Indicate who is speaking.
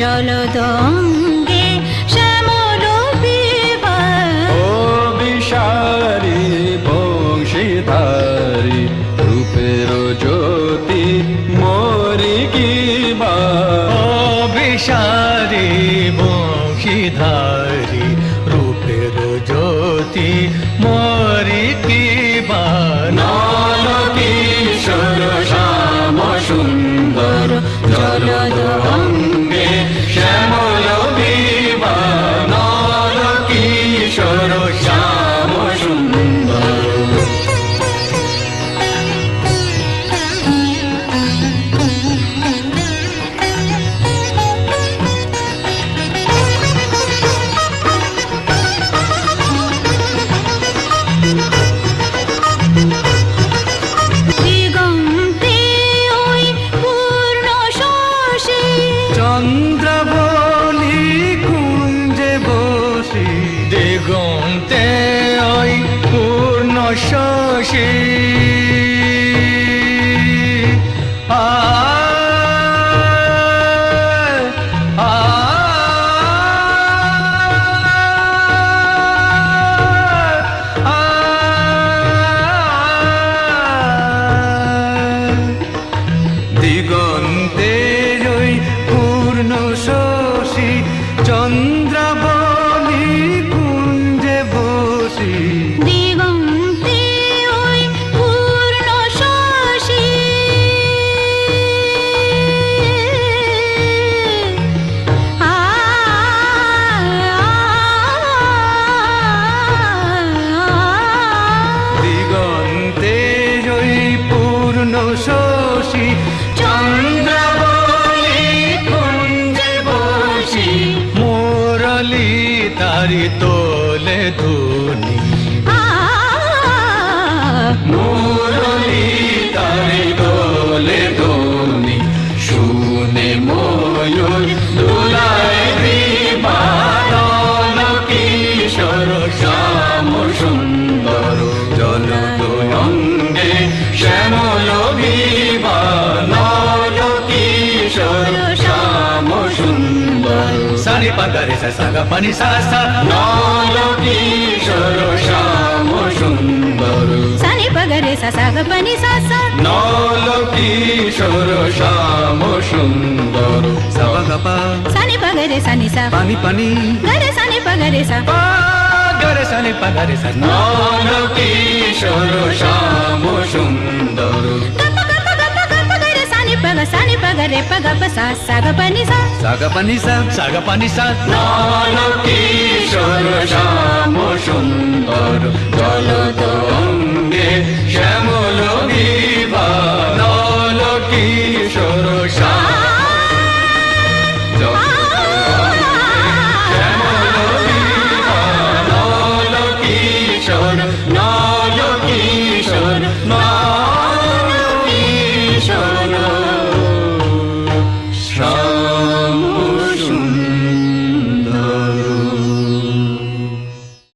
Speaker 1: জলদঙ্গে শ্যামল
Speaker 2: ও বিষারি বংশীধারি রূপের জ্যোতি মরি কিবা
Speaker 3: ও বিষারি বংশীধারী তারি তোলে ধুনি।
Speaker 2: সগ পনি সা সা নালকি সর শ্যাম সুন্দর
Speaker 3: সানি পগরে সা সগ পনি সা সা
Speaker 2: নালকি সর শ্যাম সুন্দর সগ
Speaker 3: পা
Speaker 1: সানি পগরে সানি সা
Speaker 3: পানি পানি
Speaker 1: গরে সানি পগরে সা
Speaker 3: পা গরে সানি পগরে সা
Speaker 2: নালকি সর শ্যাম সুন্দর
Speaker 1: సని పగరే పగ పస సగ పని సా
Speaker 3: সাগা পানি সা সাগা পানি সা
Speaker 2: নল কিশোর শ্যাম সুন্দর জল অঙ্গে শ্যামল বিভা